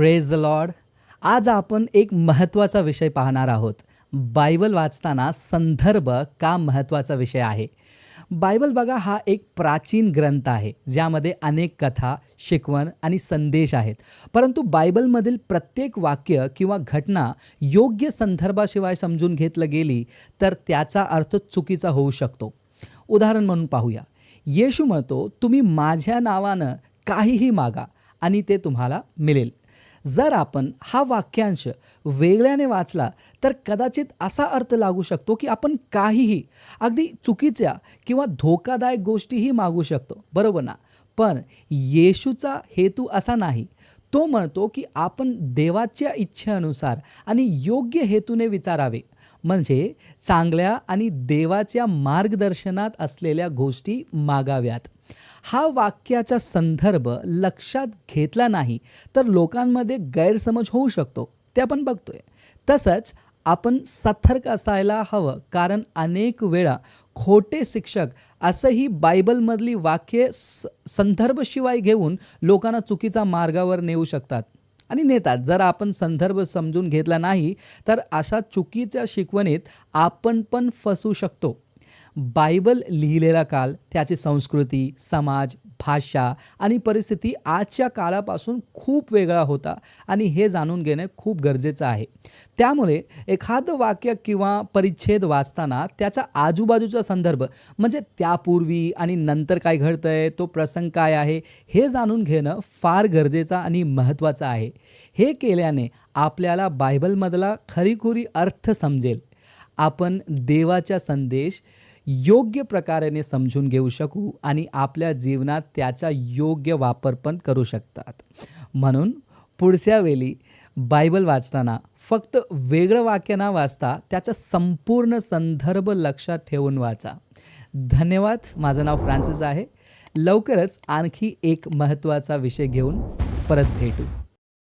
Praise the Lord आज आपण एक महत्त्वाचा विषय पाहणार आहोत. बायबल वाचताना संदर्भ का महत्त्वाचा विषय आहे? बायबल बघा हा एक प्राचीन ग्रंथ आहे ज्यामध्ये अनेक कथा शिकवण आणि संदेश आहेत. परंतु बायबलमधील प्रत्येक वाक्य किंवा घटना योग्य संदर्भाशिवाय समजून घेतलं गेली तर त्याचा अर्थ चुकीचा होऊ शकतो. उदाहरण म्हणून पाहूया. येशू म्हणतो तुम्ही माझ्या नावानं काहीही मागा आणि ते तुम्हाला मिळेल. जर आपण हा वाक्यांश वेगळ्याने वाचला तर कदाचित असा अर्थ लागू शकतो की आपण काहीही अगदी चुकीच्या किंवा धोकादायक गोष्टीही मागू शकतो. बरोबर ना? पण येशूचा हेतू असा नाही. तो म्हणतो की आपण देवाच्या इच्छेनुसार आणि योग्य हेतूने विचारावे. म्हणजे चांगल्या आणि देवाच्या मार्गदर्शनात असलेल्या गोष्टी मागाव्यात. हा वाक्याचा संदर्भ लक्षात घेतला नाही तर लोकांमध्ये गैरसमज होऊ शकतो ते आपण बघतोय. तसंच आपण सतर्क असायला हवं कारण अनेक वेळा खोटे शिक्षक असंही बायबलमधली वाक्ये स संदर्भशिवाय घेऊन लोकांना चुकीचा मार्गावर नेऊ शकतात. आणि नेतात. जर आपण संदर्भ समजून घेतला नाही तर अशा चुकीच्या शिकवणीत आपण पण फसू शकतो. बायबल लिहिलेला काल त्याची संस्कृती समाज भाषा आणि परिस्थिती आजच्या काळापासून खूप वेगळा होता आणि हे जाणून घेणे खूप गरजेचं आहे. त्यामुळे एखादं वाक्य किंवा परिच्छेद वाचताना त्याचा आजूबाजूचा संदर्भ म्हणजे त्यापूर्वी आणि नंतर काय घडतं आहे तो प्रसंग काय आहे हे जाणून घेणं फार गरजेचं आणि महत्त्वाचं आहे. हे केल्याने आपल्याला बायबलमधला खरीखुरी अर्थ समजेल. आपण देवाचा संदेश योग्य प्रकाराने समजून घेऊ शकू आणि आपल्या जीवनात त्याचा योग्य वापर पण करू शकतात. म्हणून पुढच्या वेळी बायबल वाचताना फक्त वेगळं वाक्य ना वाचता त्याचा संपूर्ण संदर्भ लक्षात ठेवून वाचा. धन्यवाद. माझं नाव फ्रान्सिस आहे. लवकरच आणखी एक महत्त्वाचा विषय घेऊन परत भेटू.